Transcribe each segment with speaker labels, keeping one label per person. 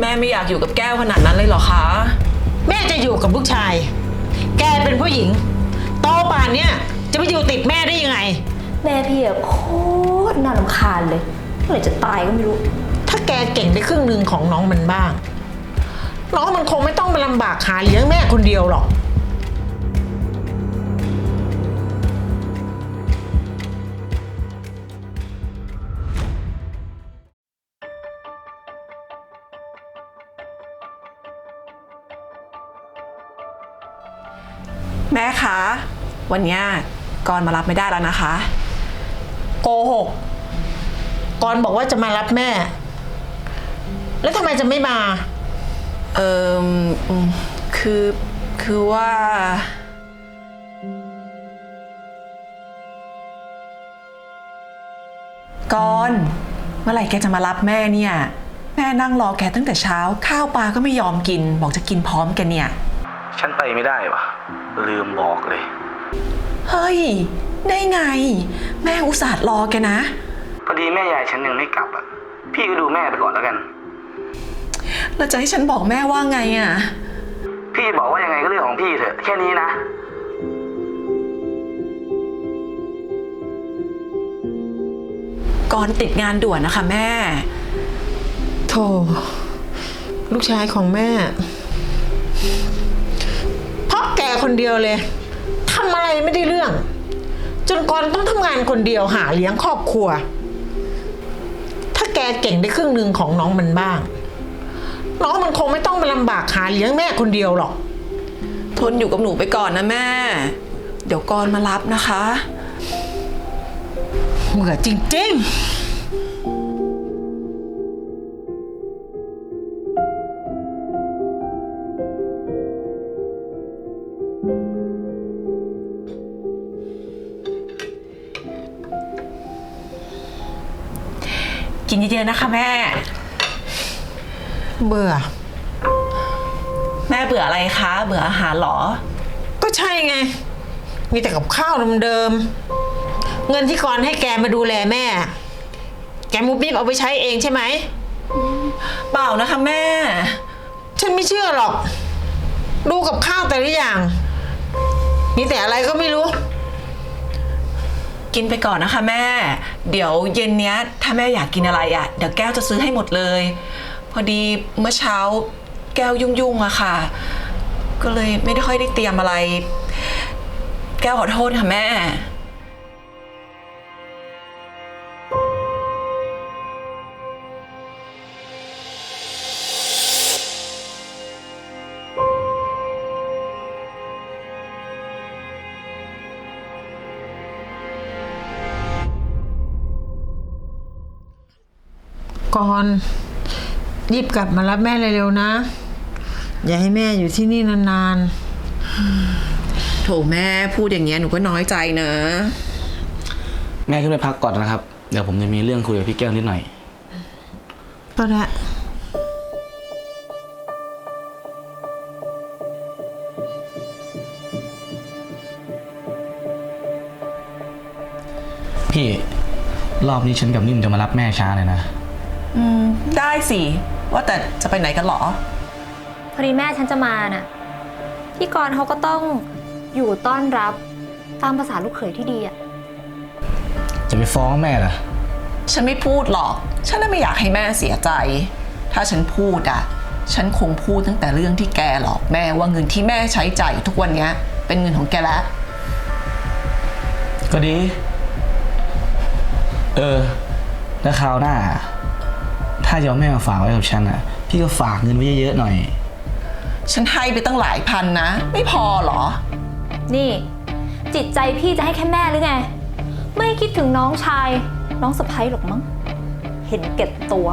Speaker 1: แม่ไม่อยากอยู่กับแก้วขนาดนั้นเลยเหรอคะ
Speaker 2: แม่จะอยู่กับลูกชาย แกเป็นผู้หญิง โตป่านเนี้ยจะไปอยู่ติดแม่ได้ยังไง
Speaker 3: แม่พี่อะโคตรน่ารำคาญเลยเมื่อไหร่จะตายก็ไม่รู้
Speaker 2: ถ้าแกเก่งได้ครึ่งหนึ่งของน้องมันบ้าง น้องมันคงไม่ต้องมาลำบากหาเลี้ยงแม่คนเดียวหรอก
Speaker 1: คะ วันเนี้ยกรณ์มารับไม่ได้แล้วนะคะ
Speaker 2: โกหกกอนบอกว่าจะมารับแม่ แล้วทำไมจะไม่มา
Speaker 1: เอออืมคือคือว่า กรณ์เมื่อไหร่แกจะมารับแม่เนี่ย แม่นั่งรอแกตั้งแต่เช้า ข้าวปลาก็ไม่ยอมกิน บอกจะกินพร้อมกันเนี่ย
Speaker 4: ฉันไปไม่ได้วะ ลืมบอกเลย
Speaker 1: เฮ้ย ได้ไง แม่อุตส่าห์รอแกนะ
Speaker 4: พอดีแม่ยายฉันยังไม่กลับอะ พี่ก็ดูแม่ไปก่อนแล้วกัน
Speaker 1: แล้วจะให้ฉันบอกแม่ว่าไงอะ
Speaker 4: พี่บอกว่ายังไงก็เรื่องของพี่เถอะ แค่นี้นะ
Speaker 1: กรณ์ติดงานด่วนนะคะแม่
Speaker 2: โธ่ลูกชายของแม่เพราะแก คนเดียวเลยทำอะไรไม่ได้เรื่อง จนกรต้องทำงานคนเดียวหาเลี้ยงครอบครัว ถ้าแกเก่งได้ครึ่งหนึ่งของน้องมันบ้าง น้องมันคงไม่ต้องมาลำบากหาเลี้ยงแม่คนเดียวหรอก
Speaker 1: ทนอยู่กับหนูไปก่อนนะแม่ เดี๋ยวกรณ์มารับนะคะ
Speaker 2: เหมือจริง
Speaker 1: กิ ยอะๆนะคะแม่
Speaker 2: ๆเบื่อ
Speaker 1: แม่เบื่ออะไรคะ เบื่ออาหารเหรอ
Speaker 2: ก็ใช่ไง มีแต่กับข้าวเดิมๆเงินที่กรให้แกมาดูแลแม่ แกมุบมิบเอาไปใช้เองใช่ไหม
Speaker 1: เปล่านะคะแม่
Speaker 2: ฉันไม่เชื่อหรอก ดูกับข้าวแต่ละอย่าง มีแต่อะไรก็ไม่รู้
Speaker 1: กินไปก่อนนะคะแม่ เดี๋ยวเย็นเนี้ย ถ้าแม่อยากกินอะไรอะ่ะ เดี๋ยวแก้วจะซื้อให้หมดเลย พอดีเมื่อเช้าแก้วยุ่งๆอะค่ะ ก็เลยไม่ได้ค่อยได้เตรียมอะไร แก้วขอโทษค่ะแม่
Speaker 2: ก่อนรีบกลับมารับแม่เร็วๆนะ อย่าให้แม่อยู่ที่นี่นาน
Speaker 1: โถแม่พูดอย่างเงี้ยหนูก็น้อยใจนะ
Speaker 4: แม่ขึ้นไปพักก่อนนะครับ เดี๋ยวผมจะมีเรื่องคุยกับพี่แก้วนิดหน่อย
Speaker 2: ๆก็ได้
Speaker 4: พี่ รอบนี้ฉันกับนิ่มจะมารับแม่ช้าเลยนะ
Speaker 1: อืม ได้สิ ว่าแต่จะไปไหนกันเหรอ
Speaker 3: พอดีแม่ฉันจะมาน่ะ พี่กรณ์เขาก็ต้องอยู่ต้อนรับตามภาษาลูกเขยที่ดีอะ
Speaker 4: จะไปฟ้องแม่เหรอ
Speaker 1: ฉันไม่พูดหรอก ฉันน่ะไม่อยากให้แม่เสียใจ ถ้าฉันพูดอะฉันคงพูดตั้งแต่เรื่องที่แกหลอกแม่ว่าเงินที่แม่ใช้จ่ายอยู่ทุกวันเนี้ย เป็นเงินของแกแล้ว
Speaker 4: ก็ดี เออ แล้วคราวหน้า ถ้าจะเอาแม่มาฝากไว้กับฉันอะ พี่ก็ฝากเงินไว้เยอะๆหน่อย
Speaker 1: ฉันให้ไปตั้งหลายพันนะ ไม่พอเหรอ
Speaker 3: นี่ จิตใจพี่จะให้แค่แม่หรือไง ไม่คิดถึงน้องชาย น้องสะพ้ยหรอกมั้ง เห็นเก็บตัว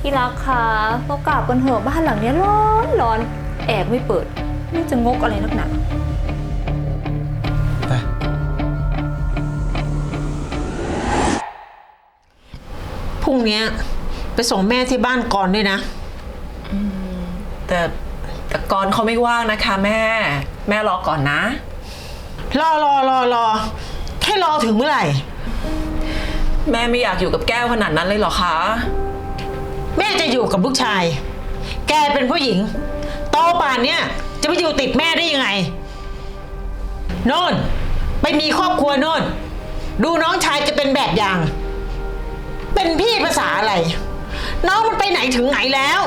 Speaker 3: พี่รักคะเรากลับกันเถอะบ้านหลังเนี้ยร้อนร้อนแอบไม่เปิด นี่จะงกอะไรนักหนา
Speaker 4: ไป
Speaker 2: พรุ่งเนี้ย ไปส่งแม่ที่บ้านก่อนด้วยนะ
Speaker 1: แต่แต่กรณ์เขาไม่ว่างนะคะ แม่ แม่รอก่อนนะ
Speaker 2: รอรอรอรอให้รอถึงเมื่อไหร่
Speaker 1: แม่ไม่อยากอยู่กับแก้วขนาดนั้นเลยเหรอคะ
Speaker 2: แม่จะอยู่อยู่กับลูกชาย แกเป็นผู้หญิงโตป่านเนี้ยจะไปอยู่ติดแม่ได้ยังไงโน่นไปมีครอบครัวโน่นดูน้องชายจะเป็นแบบอย่าง เป็นพี่ภาษาอะไร น้องมันไปไหนถึงไหนแล้ว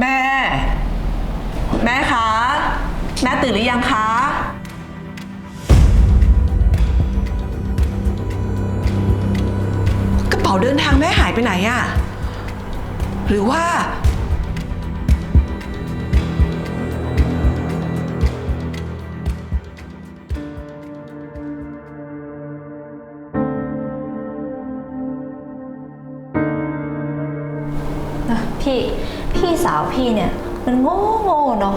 Speaker 1: แม่ แม่คะ แม่ตื่นหรือยังคะ เดินทางแม่หายไปไหนอะหรือว่า
Speaker 3: นะพี่พี่สาวพี่เนี่ย มันโง่โง่เนาะ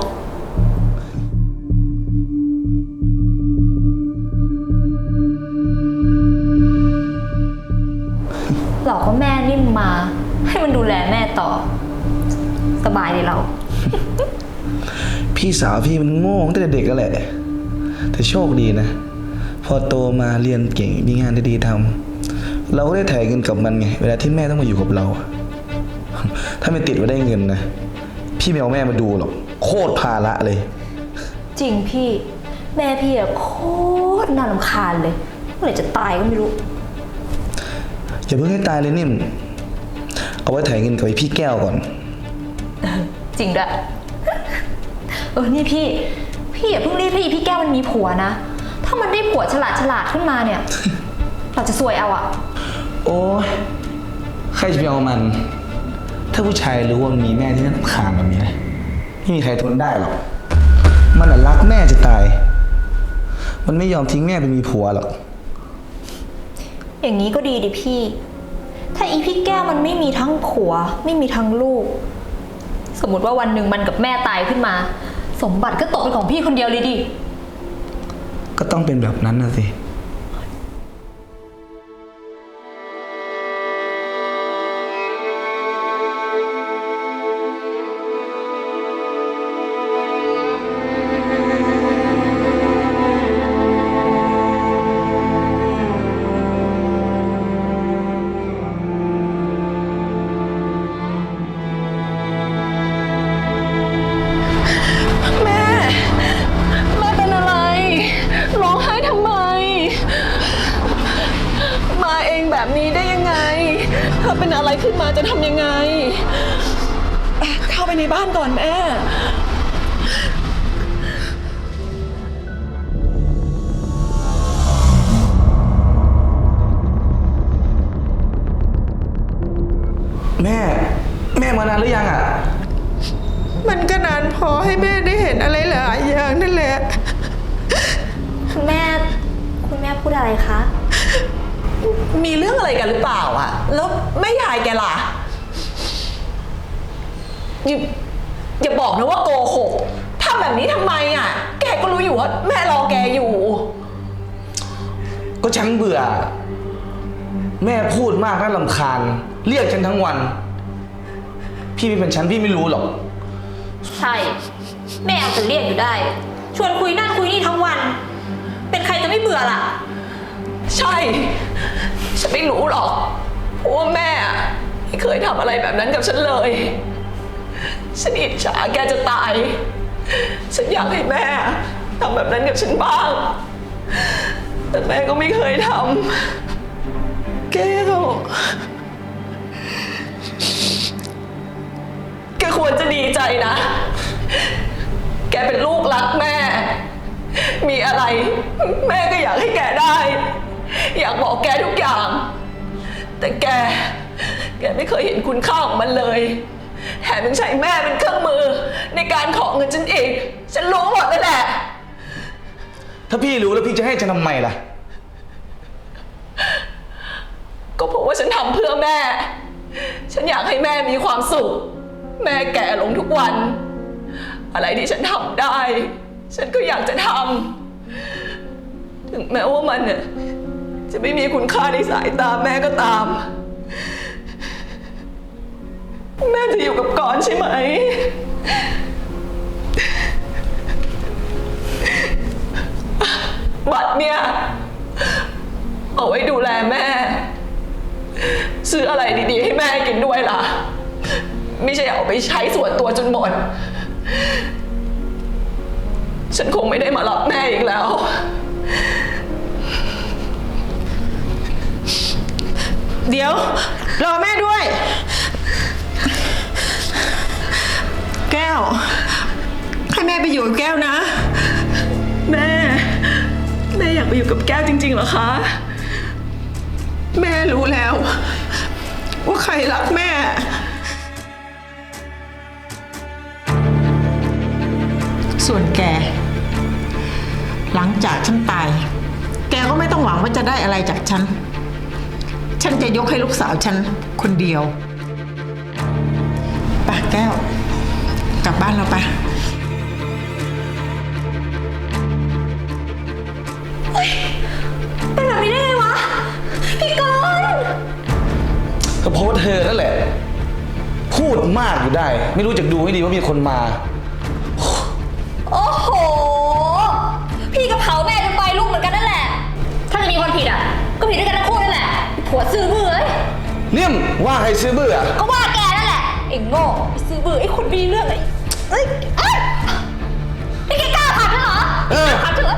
Speaker 3: สบายดีเรา
Speaker 4: พี่สาวพี่มันโง่ตั้งแต่เด็กก็แหละ แต่โชคดีนะ พอโตมาเรียนเก่งมีงานดีๆทำเราก็ได้ถ่ายเงินกับมันไง เวลาที่แม่ต้องมาอยู่กับเรา ถ้าไม่ติดว่าได้เงินนะ พี่ไม่เอาแม่มาดูหรอก โคตรภาระเลย
Speaker 3: จริงพี่ แม่พี่อะโคตรน่ารำคาญเลยเมื่อไหร่จะตายก็ไม่รู้
Speaker 4: อย่าเพิ่งให้ตายเลยนิ่ม เอาไว้ถ่ายเงินกับไอ้พี่แก้วก่อน
Speaker 3: จริงด้วยเออนี่พี่ พี่อย่าเพิ่งรีบให้อีพี่แก้วมันมีผัวนะ ถ้ามันได้ผัวฉลาดฉลาดขึ้นมาเนี่ย เราจะซวยเอาอะ
Speaker 4: โอ้ยใครจะไปเอามัน ถ้าผู้ชายรู้ว่ามันมีแม่ที่น่ารำคาญแบบนี้นะไม่มีใครทนได้หรอก มันน่ะรักแม่จะตาย มันไม่ยอมทิ้งแม่ไปมีผัวหรอก
Speaker 3: อย่างนี้ก็ดีดิพี่ ถ้าอีพี่แก้วมันไม่มีทั้งผัว ไม่มีทั้งลูก สมมติว่าวันหนึ่งมันกับแม่ตายขึ้นมา สมบัติก็ตกเป็นของพี่คนเดียวเลยดิ
Speaker 4: ก็ต้องเป็นแบบนั้นนะสิ
Speaker 1: เป็นอะไรขึ้นมาจะทำยังไงอะเข้าไปในบ้านก่อนแม่
Speaker 4: แม่ แม่มานานหรือยังอะ
Speaker 2: มันก็นานพอให้แม่ได้เห็นอะไรหลายอย่างนั่นแหละ
Speaker 3: คุณแม่ คุณแม่พูดอะไรคะ
Speaker 1: มีเรื่องอะไรกันหรือเปล่าอะแล้วแม่ยายแกล่ะอย่าอย่าบอกนะว่าโกหกทำแบบนี้ทำไมอะแกก็รู้อยู่ว่าแม่รอแกอยู่
Speaker 4: ก็ฉันเบื่อ แม่พูดมากน่าลำคาญ เรียกฉันทั้งวัน พี่ไม่เป็นฉันพี่ไม่รู้หรอก
Speaker 3: ใช่ แม่เอาแต่เรียกอยู่ได้ ชวนคุยนั่นคุยนี่ทั้งวัน เป็นใครจะไม่เบื่อล่ะ
Speaker 1: ใช่ ฉันไม่รู้หรอกเพราะว่าแม่อะไม่เคยทำอะไรแบบนั้นกับฉันเลย ฉันอิจฉาแกจะตาย ฉันอยากให้แม่ทำแบบนั้นกับฉันบ้าง แต่แม่ก็ไม่เคยทำแก้วแกควรจะดีใจนะ แกเป็นลูกรักแม่ มีอะไร แม่ก็อยากให้แกได้ อยากบอกแกทุกอย่าง แต่แก แกไม่เคยเห็นคุณค่าของมันเลย แถมยังใช้แม่เป็นเครื่องมือ ในการขอเงินฉันอีก ฉันรู้หมดเลยแหละ
Speaker 4: ถ้าพี่รู้แล้วพี่จะให้ฉันทำไมล่ะ
Speaker 1: ก็เพราะว่าฉันทำเพื่อแม่ ฉันอยากให้แม่มีความสุข แม่แก่ลงทุกวัน อะไรที่ฉันทำได้ ฉันก็อยากจะทำถึงถึงแม้ว่ามันเนี่ย จะไม่มีคุณค่าในสายตาแม่ก็ตาม แม่จะอยู่กับกอนใช่ไหม บัตรเนี่ย เอาไว้ดูแลแม่ ซื้ออะไรดีๆ ให้แม่กินด้วยล่ะ ไม่ใช่เอาไปใช้ส่วนตัวจนหมด ฉันคงไม่ได้มารับแม่อีกแล้ว
Speaker 2: เดี๋ยว รอแม่ด้วย แก้ว ให้แม่ไปอยู่กับแก้วนะ
Speaker 1: แม่ แม่อยากไปอยู่กับแก้วจริงๆเหรอคะ
Speaker 2: แม่รู้แล้ว ว่าใครรักแม่ ส่วนแก หลังจากฉันตาย แกก็ไม่ต้องหวังว่าจะได้อะไรจากฉัน ฉันจะยกให้ลูกสาวฉันคนเดียวไปแก้ว กลับบ้านเราไป
Speaker 3: เป็นแบบนี้ได้ไงวะ พี่กรณ์
Speaker 4: ก็เพราะว่าเธอนั่นแหละ พูดมากอยู่ได้ ไม่รู้จักดูให้ดีว่ามีคนมา
Speaker 3: โอ้โห พี่กับเขาแม่จนไฟลุกเหมือนกันนั่นแหละ ถ้าจะมีคนผิดอะ ก็ผิดด้วยกันทั้งคู่นั่นแหละ ผัวซื้อมือเอ้ย
Speaker 4: เนี่ยมว่าใครซื้อเบื่อ
Speaker 3: ก็ว่าแกนั่นแหละไอ้โง่ไอ้ซื้อมือไอ้คนมีเรื่องไอ้เอ้ยเอ้ยนี่แกกล้าผลักฉันเหรอ
Speaker 4: เออ
Speaker 3: ผลักฉันเหรอ